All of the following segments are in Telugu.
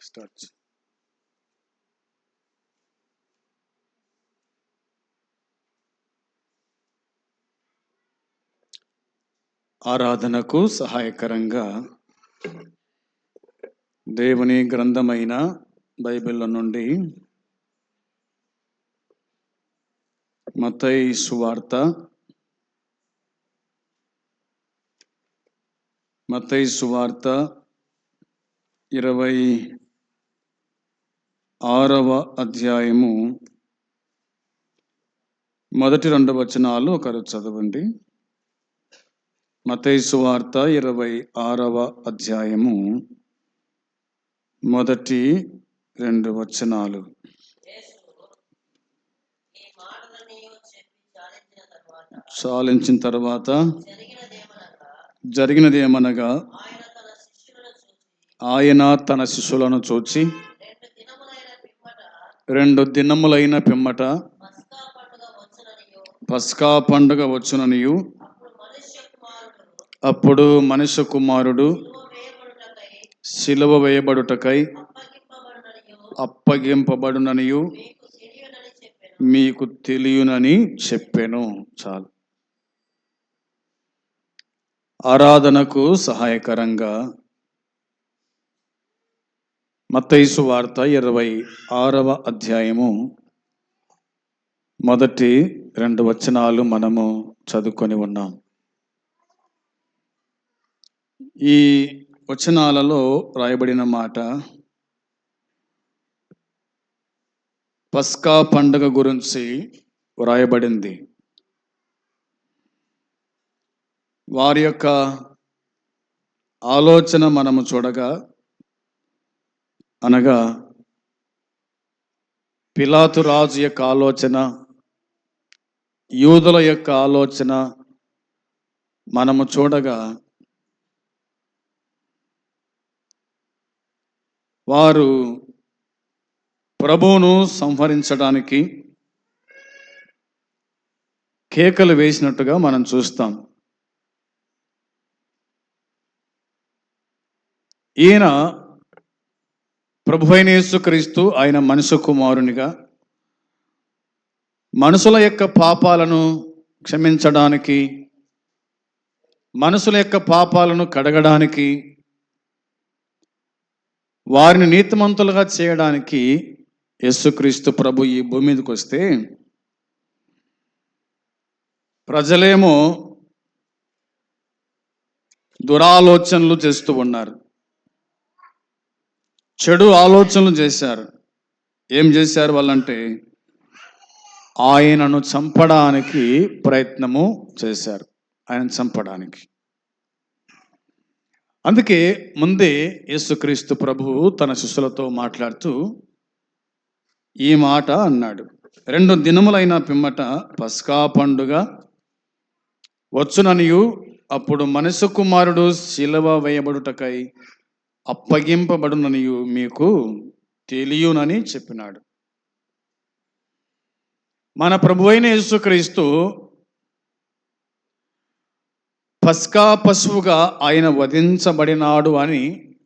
starts ఆరాధనకు సహాయకరంగా దేవుని గ్రంథమైన బైబిల్ నుండి మతై సువార్త మతై సువార్త ఇరవై ఆరవ అధ్యాయము. మొదటి రెండు వచనాలు ఒకరు చదవండి. మతైసు వార్త ఇరవై ఆరవ అధ్యాయము. మొదటి రెండు వచనాలు. చాలించిన తర్వాత జరిగినదేమనగా జరిగినది ఏమనగా ఆయన తన శిష్యులను చూచి రెండు దినములైన పిమ్మట పస్కా పండుగ వచ్చుననియు. అప్పుడు మనిషి కుమారుడు అప్పుడు సిలువ వేయబడుటకై అప్పగింపబడుననియు. మీకు మీకు తెలియనని చెప్పాను. చాలు. ఆరాధనకు సహాయకరంగా మత్తైసు వార్త ఇరవై ఆరవ అధ్యాయము. మొదటి రెండు వచనాలు మనము చదువుకొని ఉన్నాం. ఈ వచనాలలో రాయబడిన మాట పస్కా పండుగ గురించి వ్రాయబడింది. వారి యొక్క ఆలోచన మనము చూడగా అనగా పిలాతు రాజు యొక్క ఆలోచన యూదుల యొక్క ఆలోచన మనము చూడగా వారు ప్రభువును సంహరించడానికి కేకలు వేసినట్టుగా మనం చూస్తాం. ఈయన ప్రభు అయిన యేసుక్రీస్తు ఆయన మనుషు కుమారునిగా మనుషుల యొక్క పాపాలను క్షమించడానికి మనుషుల యొక్క పాపాలను కడగడానికి వారిని నీతిమంతులుగా చేయడానికి యేసుక్రీస్తు ప్రభు ఈ భూమి మీదకి వస్తే ప్రజలేమో దురాలోచనలు చేస్తూ ఉన్నారు. చెడు ఆలోచనలు చేశారు. ఏం చేశారు వాళ్ళంటే ఆయనను చంపడానికి ప్రయత్నము చేశారు. ఆయన చంపడానికి. అందుకే ముందే యేసుక్రీస్తు ప్రభువు తన శిష్యులతో మాట్లాడుతూ ఈ మాట అన్నాడు. రెండు దినములైన పిమ్మట పస్కా పండుగ వచ్చుననియు అప్పుడు మనసు కుమారుడు శిలవ వేయబడుటకై అప్పగింపబడునని మీకు తెలియనని చెప్పినాడు. మన ప్రభు అయిన యేసుక్రీస్తు పస్కా పశువుగా ఆయన వధించబడినాడు అని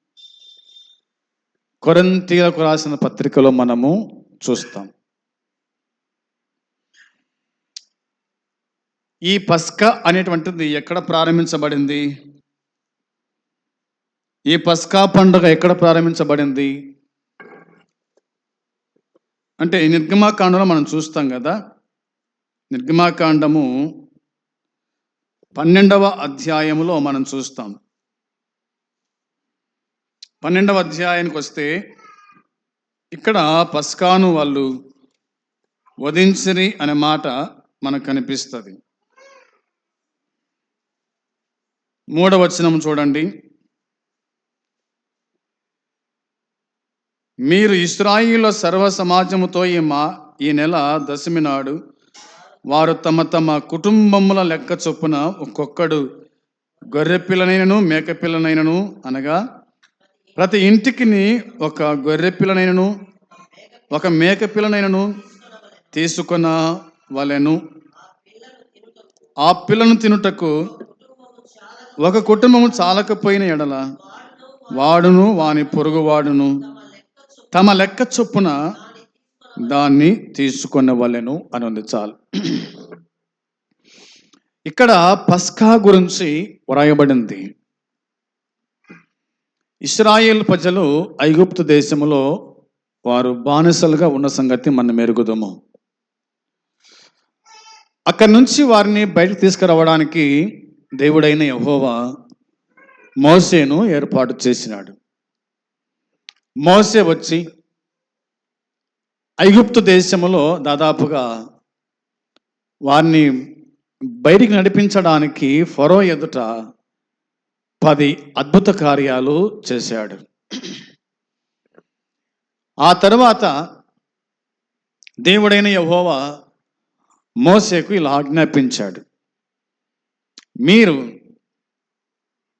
కొరంతీలకు రాసిన పత్రికలో మనము చూస్తాం. ఈ పస్కా అనేటువంటిది ఎక్కడ ప్రారంభించబడింది? ఈ పస్కా పండుగ ఎక్కడ ప్రారంభించబడింది? అంటే ఈ నిర్గమాకాండంలో మనం చూస్తాం కదా నిర్గమాకాండము పన్నెండవ అధ్యాయములో మనం చూస్తాం. పన్నెండవ అధ్యాయానికి వస్తే ఇక్కడ పస్కాను వాళ్ళు వధించిరి అనే మాట మనకు కనిపిస్తుంది. మూడవచనం చూడండి. మీరు ఇస్రాయిల సర్వ సమాజముతో ఈ మా ఈ నెల దశమి నాడు వారు తమ తమ కుటుంబముల లెక్క చొప్పున ఒక్కొక్కడు గొర్రె పిల్లనైనను అనగా ప్రతి ఇంటికి ఒక గొర్రె పిల్లనైనను ఒక మేకపిల్లనైనను తీసుకున్న వలెను. ఆ పిల్లను తినుటకు ఒక కుటుంబము చాలకపోయిన ఎడల వాడును వాని పొరుగువాడును తమ లెక్క చొప్పున దాన్ని తీసుకున్న వాళ్ళను అని ఉంది చాలు. ఇక్కడ పస్కా గురించి వ్రాయబడింది. ఇస్రాయేల్ ప్రజలు ఐగుప్తు దేశంలో వారు బానిసలుగా ఉన్న సంగతి మనం మెరుగుదము అక్కడి నుంచి వారిని బయటకు తీసుకురావడానికి దేవుడైన యహోవా మోసేను ఏర్పాటు చేసినాడు. మోసే వచ్చి ఐగుప్తు దేశంలో దాదాపుగా వారిని బయటికి నడిపించడానికి ఫరో ఎదుట పది అద్భుత కార్యాలు చేశాడు. ఆ తర్వాత దేవుడైన యహోవా మోసేకు ఇలా ఆజ్ఞాపించాడు. మీరు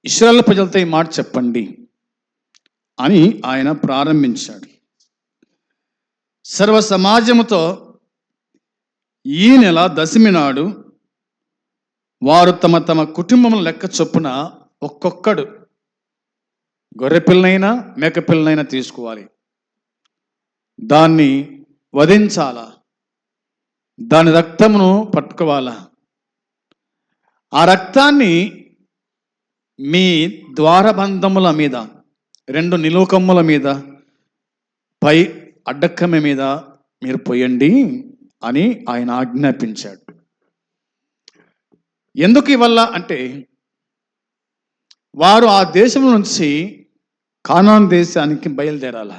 ఇస్రాయల్ ప్రజలతో ఈ మాట చెప్పండి. అని ఆయన ప్రారంభించాడు. సర్వ సమాజముతో ఈ నెల దశమి నాడు వారు తమ తమ కుటుంబం లెక్క చొప్పున ఒక్కొక్కడు గొర్రెపిల్లనైనా మేకపిల్లనైనా తీసుకోవాలి. దాన్ని వధించాలా? దాని రక్తమును పట్టుకోవాలా? ఆ రక్తాన్ని మీ ద్వారబంధముల మీద రెండు నిలువకమ్ముల మీద పై అడ్డక్కమ్మ మీద మీరు పోయండి అని ఆయన ఆజ్ఞాపించాడు. ఎందుకు ఇవల్ల అంటే వారు ఆ దేశం నుంచి కానాన్ దేశానికి బయలుదేరాల?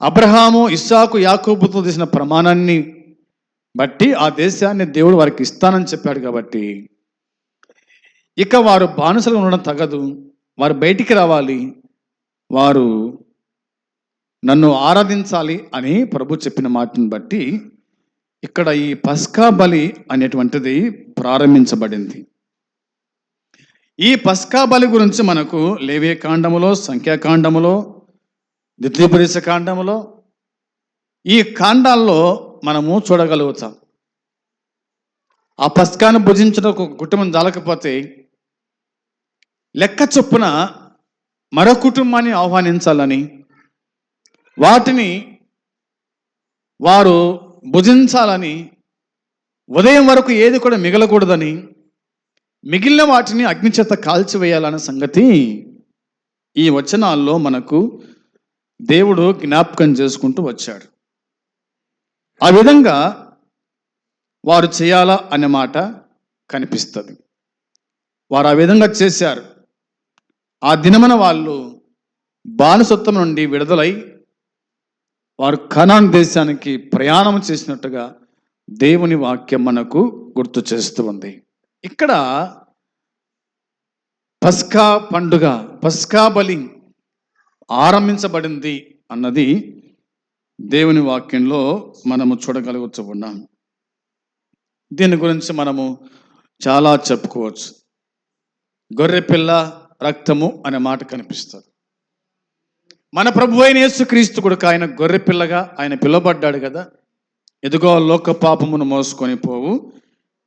అబ్రహాము ఇస్సాకు యాకోబుతో చేసిన ప్రమాణాన్ని బట్టి ఆ దేశాన్ని దేవుడు వారికి ఇస్తానని చెప్పాడు కాబట్టి ఇక వారు బానిసలు ఉండడం తగదు. వారు బయటికి రావాలి. వారు నన్ను ఆరాధించాలి అని ప్రభు చెప్పిన మాటను బట్టి ఇక్కడ ఈ పస్కా బలి అనేటువంటిది ప్రారంభించబడింది. ఈ పస్కా బలి గురించి మనకు లేవే కాండములో సంఖ్యాకాండములో ద్వితీయపరిశ కాండములో ఈ కాండాల్లో మనము చూడగలుగుతాం. ఆ పస్కాను భుజించడం ఒక కుటుంబం జాలకపోతే లెక్క చొప్పున మరో కుటుంబాన్ని ఆహ్వానించాలని వాటిని వారు భుజించాలని ఉదయం వరకు ఏది కూడా మిగలకూడదని మిగిలిన వాటిని అగ్నిచేత కాల్చివేయాలన్న సంగతి ఈ వచనాల్లో మనకు దేవుడు జ్ఞాపకం చేసుకుంటూ వచ్చాడు. ఆ విధంగా వారు చేయాలా అనే మాట కనిపిస్తుంది. వారు ఆ విధంగా చేశారు. ఆ దినమన వాళ్ళు బానిసత్వం నుండి విడుదలై వారు కనాన్ దేశానికి ప్రయాణం చేసినట్టుగా దేవుని వాక్యం మనకు గుర్తు చేస్తూ ఉంది. ఇక్కడ పస్కా పండుగ పస్కా బలి ఆరంభించబడింది అన్నది దేవుని వాక్యంలో మనము చూడగలుగుతూ ఉన్నాం. దీని గురించి మనము చాలా చెప్పుకోవచ్చు. గొర్రె పిల్ల రక్తము అనే మాట కనిపిస్తుంది. మన ప్రభు అయిన యేసుక్రీస్తు కూడా ఆయన గొర్రె పిల్లగా ఆయన పిలువబడ్డాడు కదా. ఎదుగో లోక పాపమును మోసుకొని పోవు.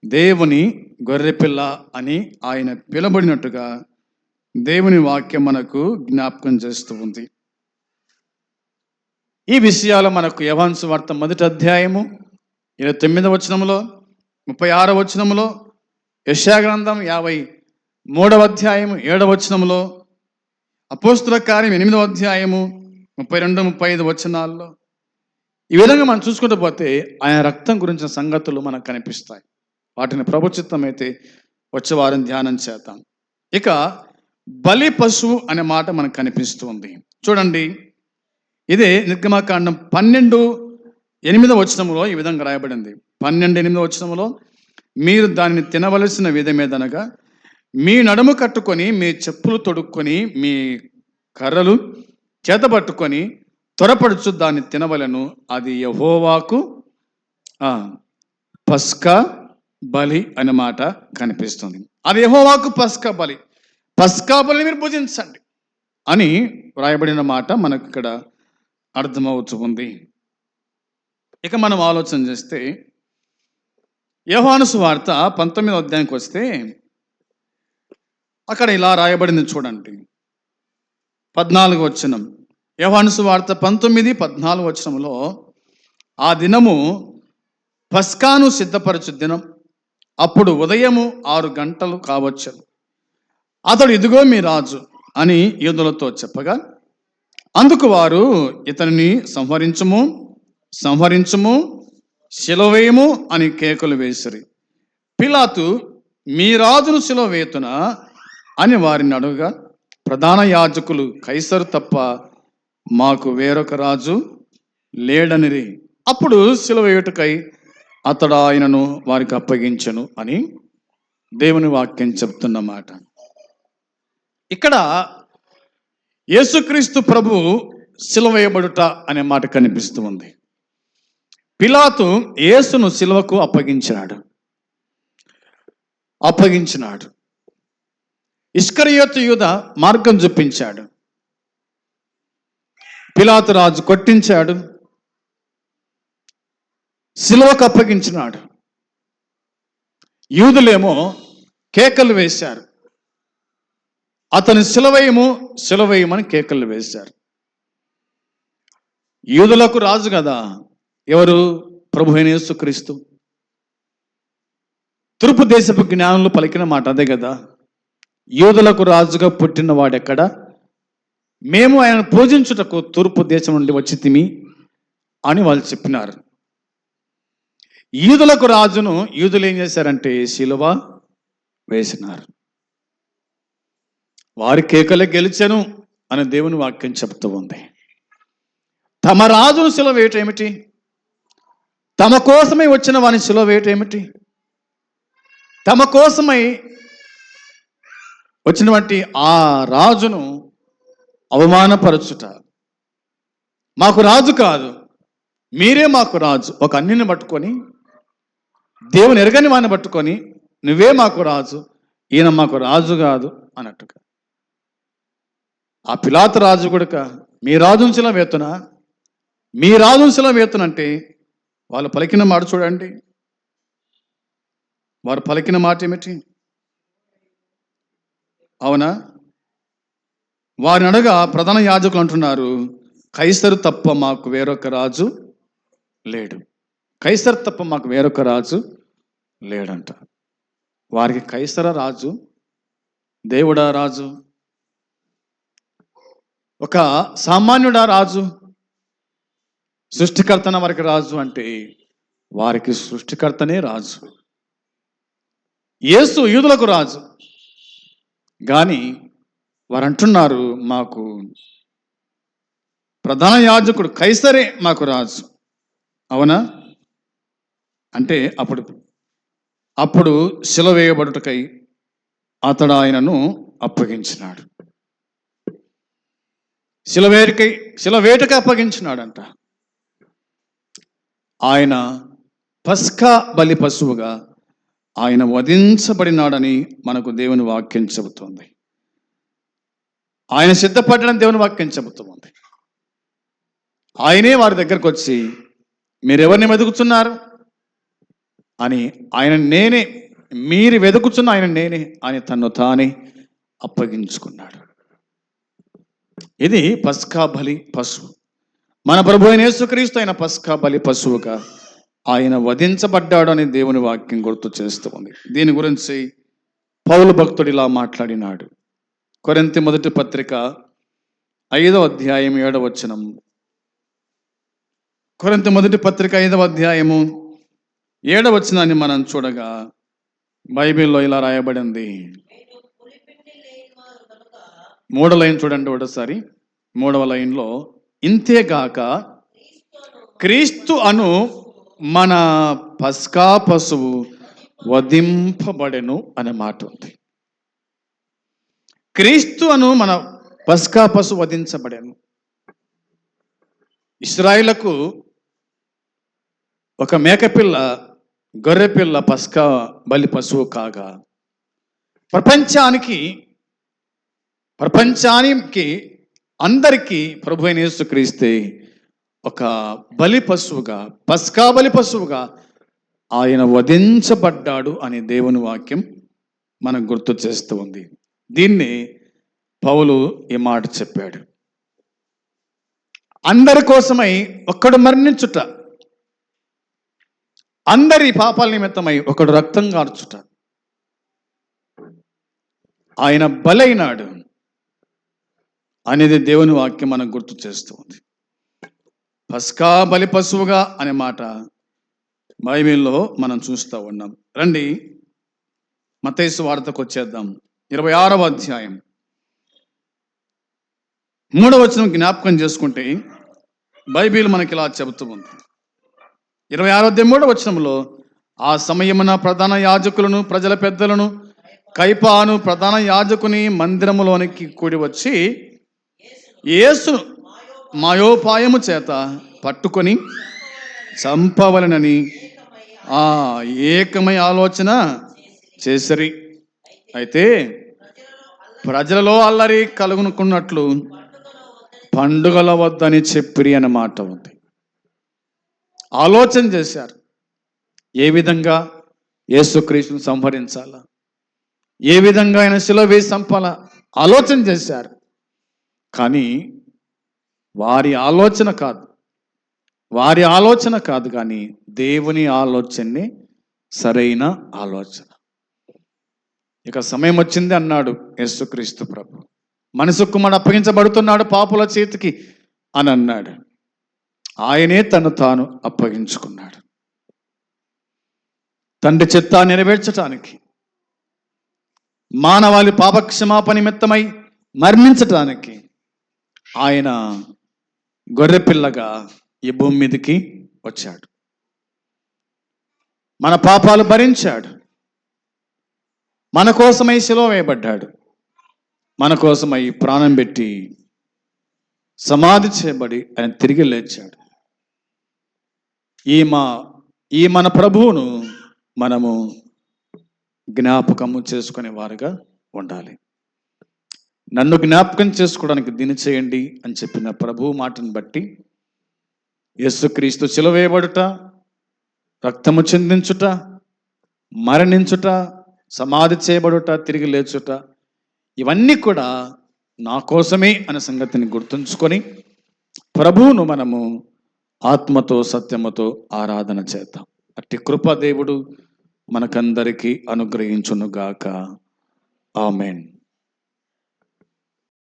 దేవుని గొర్రెపిల్ల అని ఆయన పిలబడినట్టుగా దేవుని వాక్యం మనకు జ్ఞాపకం చేస్తూ ఉంది. ఈ విషయాలు మనకు యవాన్సు వార్త మొదటి అధ్యాయము ఇరవై తొమ్మిదవ వచనములో ముప్పై ఆరో వచనంలో యశాగ్రంథం యాభై మూడవ అధ్యాయము ఏడవ వచనములో అపోస్తుల కార్యం ఎనిమిదవ అధ్యాయము ముప్పై రెండు ముప్పై ఐదు వచనాల్లో ఈ విధంగా మనం చూసుకుంటూ పోతే ఆయన రక్తం గురించిన సంగతులు మనకు కనిపిస్తాయి. వాటిని ప్రభుచిత్తం అయితే వచ్చే వారం ధ్యానం చేద్దాం. ఇక బలి పశువు అనే మాట మనకు కనిపిస్తుంది. చూడండి. ఇదే నిర్గమాకాండం పన్నెండు ఎనిమిదవ వచనములో ఈ విధంగా రాయబడింది. పన్నెండు ఎనిమిదవ వచనంలో మీరు దానిని తినవలసిన విధమేదనగా మీ నడుము కట్టుకొని మీ చెప్పులు తొడుక్కొని మీ కర్రలు చేతబట్టుకొని త్వరపడుచు దాన్ని తినవలను. అది యహోవాకు పస్క పస్కా బలి అనే మాట కనిపిస్తుంది. అది యహోవాకు పస్క బలి. పస్కా బలి మీరు భుజించండి అని వ్రాయబడిన మాట మనకు ఇక్కడ అర్థమవుతూ ఉంది ఇక మనం ఆలోచన చేస్తే యహోను సువార్త పంతొమ్మిదో అధ్యాయానికి వస్తే అక్కడ ఇలా రాయబడింది చూడండి. పద్నాలుగు వచనం. యవాన్సు వార్త పంతొమ్మిది పద్నాలుగు వచనంలో ఆ దినము పస్కాను సిద్ధపరచు దినం. అప్పుడు ఉదయము ఆరు గంటలు కావచ్చు అతడు ఇదిగో మీ రాజు అని యూదులతో చెప్పగా అందుకు వారు ఇతనిని సంహరించము సంహరించము శిలవేయము అని కేకలు వేసిరి. పిలాతు మీ రాజును శిలవేతున? అని వారిని అడుగగా ప్రధాన యాజకులు కైసరు తప్ప మాకు వేరొక రాజు లేడనిరి. అప్పుడు శిలవ వేయుటకై అతడు ఆయనను వారికి అప్పగించను అని దేవుని వాక్యం చెప్తున్నమాట ఇక్కడ యేసుక్రీస్తు ప్రభు సిలువేయబడుట అనే మాట కనిపిస్తూ ఉంది. పిలాతు యేసును సిలువకు అప్పగించినాడు. అప్పగించినాడు. ఇష్కరియోత్ యూద మార్గం చూపించాడు. పిలాతు రాజు కొట్టించాడు. సిలువకు అప్పగించినాడు. యూదులేమో కేకలు వేశారు. అతని సిలవేయము సిలవేయమని కేకలు వేశారు. యూదులకు రాజు కదా ఎవరు? ప్రభు అయిన యేసుక్రీస్తు. తూర్పు దేశపు జ్ఞానంలో పలికిన మాట అదే కదా. యూదులకు రాజుగా పుట్టిన వాడెక్కడ? మేము ఆయన పూజించుటకు తూర్పు దేశం నుండి వచ్చి తిమి అని వాళ్ళు చెప్పినారు. యూదులకు రాజును యూదులు ఏం చేశారంటే శిలువ వేసినారు. వారి కేకలే గెలిచను అని దేవుని వాక్యం చెప్తూ ఉంది. తమ రాజును శిలువ వేయటం ఏమిటి? తమ కోసమై వచ్చిన వాని శిలువ వేయటం ఏమిటి? తమ కోసమై వచ్చినటువంటి ఆ రాజును అవమానపరచుట. మాకు రాజు కాదు మీరే మాకు రాజు. ఒక అన్నిని పట్టుకొని దేవుని ఎరగని వాడిని పట్టుకొని నువ్వే మాకు రాజు ఈయన మాకు రాజు కాదు అన్నట్టుగా. ఆ పిలాత రాజు కూడా మీ రాజును శిల వేతున మీ రాజును శిల వేతునంటే వాళ్ళు పలికిన మాట చూడండి. వారు పలికిన మాట ఏమిటి? అవునా? వారిని అడగా ప్రధాన యాజకులు అంటున్నారు కైసరు తప్ప మాకు వేరొక రాజు లేడు. కైసరు తప్ప మాకు వేరొక రాజు లేడంట. వారికి కైసర రాజు దేవుడా రాజు ఒక సామాన్యుడా రాజు సృష్టికర్తన వారికి రాజు అంటే వారికి సృష్టికర్తనే రాజు. యేసు యూదులకు రాజు. కానీ వారు అంటున్నారు మాకు ప్రధాన యాజకుడు కైసరే మాకు రాజు. అవునా? అంటే అప్పుడు అప్పుడు శిల వేయబడుటకై అతడు ఆయనను అప్పగించినాడు. శిలవేటికై శిలవేటకై అప్పగించినాడంట. ఆయన పస్కా బలి పశువుగా ఆయన వధించబడినాడని మనకు దేవుని వాక్యం చెబుతోంది. ఆయన సిద్ధపడడం దేవుని వాక్యం చెబుతుంది. ఆయనే వారి దగ్గరకు వచ్చి మీరెవరిని వెతుకుతున్నారు? అని ఆయన నేనే మీరు వెతుకుతున్న ఆయన నేనే అని తను తానే అప్పగించుకున్నాడు. ఇది పస్కా బలి పశువు. మన ప్రభు అయిన యేసుక్రీస్తు ఆయన పస్కా బలి పశువుగా ఆయన వధించబడ్డాడు అని దేవుని వాక్యం గుర్తు చేస్తుంది దీని గురించి పౌలు భక్తుడు ఇలా మాట్లాడినాడు. కొరింత మొదటి పత్రిక ఐదవ అధ్యాయం ఏడవ వచనం. కొరింత మొదటి పత్రిక ఐదవ అధ్యాయము ఏడవ వచనాన్ని మనం చూడగా బైబిల్లో ఇలా రాయబడింది. మూడో మూడవ లైన్ చూడండి ఒకసారి మూడవ లైన్లో ఇంతేగాక క్రీస్తు అను మన పస్కా పశువు వధింపబడెను అనే మాట ఉంది. క్రీస్తు అను మన పస్కా పశువు వధించబడెను. ఇస్రాయిలకు ఒక మేకపిల్ల గొర్రెపిల్ల పస్కా బలి పశువు కాగా ప్రపంచానికి ప్రపంచానికి అందరికీ ప్రభు అయిన యేసుక్రీస్తే ఒక బలి పశువుగా పస్కా బలి పశువుగా ఆయన వధించబడ్డాడు అనే దేవుని వాక్యం మనకు గుర్తు చేస్తూ ఉంది. దీన్ని పౌలు ఈ మాట చెప్పాడు. అందరి కోసమై ఒక్కడు మరణించుట అందరి పాపాల నిమిత్తమై ఒకడు రక్తం గార్చుట. ఆయన బలైనాడు అనేది దేవుని వాక్యం మనకు గుర్తు చేస్తుంది పస్కా బలి పశువుగా అనే మాట బైబిల్లో మనం చూస్తూ ఉన్నాం. రండి మతేసు వార్తకు వచ్చేద్దాం. ఇరవై ఆరవ అధ్యాయం. మూడవ వచనం జ్ఞాపకం చేసుకుంటే బైబిల్ మనకి ఇలా చెబుతూ ఉంది. ఇరవై ఆరో అధ్యాయం మూడవ వచనంలో ఆ సమయమున ప్రధాన యాజకులను ప్రజల పెద్దలను కైపాను ప్రధాన యాజకుని మందిరములోనికి కూడి వచ్చి యేసును మాయోపాయము చేత పట్టుకొని చంపవలనని ఆ ఏకమై ఆలోచన చేసరి. అయితే ప్రజలలో అల్లరి కలుగునుకున్నట్లు పండుగల వద్దని చెప్పిరి అన్న మాట ఉంది. ఆలోచన చేశారు. ఏ విధంగా యేసుక్రీస్తుని సంహరించాలా? ఏ విధంగా ఆయన శిలో వేసి చంపాలా? ఆలోచన చేశారు. కానీ వారి ఆలోచన కాదు. వారి ఆలోచన కాదు కానీ దేవుని ఆలోచనే సరైన ఆలోచన. ఇక సమయం వచ్చింది అన్నాడు యేసుక్రీస్తు ప్రభు. మనసు కుమ్మడు అప్పగించబడుతున్నాడు పాపుల చేతికి అని అన్నాడు. ఆయనే తను తాను అప్పగించుకున్నాడు. తండ్రి చిత్తా నెరవేర్చటానికి మానవాళి పాపక్షమాప నిమిత్తమై మరణించటానికి ఆయన గొర్రెపిల్లగా ఈ భూమి మీదకి వచ్చాడు. మన పాపాలు భరించాడు. మన కోసమై శిలో వేయబడ్డాడు. మన కోసమై ప్రాణం పెట్టి సమాధి చేయబడి ఆయన తిరిగి లేచాడు. ఈ మా ఈ మన ప్రభువును మనము జ్ఞాపకము చేసుకునే వారుగా ఉండాలి. నన్ను జ్ఞాపకం చేసుకోవడానికి దీని చేయండి అని చెప్పిన ప్రభు మాటను బట్టి యేసుక్రీస్తు చిలవేయబడుట రక్తము చెందించుట మరణించుట సమాధి చేయబడుట తిరిగి లేచుట ఇవన్నీ కూడా నా కోసమే అనే సంగతిని గుర్తుంచుకొని ప్రభువును మనము ఆత్మతో సత్యముతో ఆరాధన చేద్దాం. అట్టి కృప దేవుడు మనకందరికీ అనుగ్రహించునుగాక. ఆమెన్.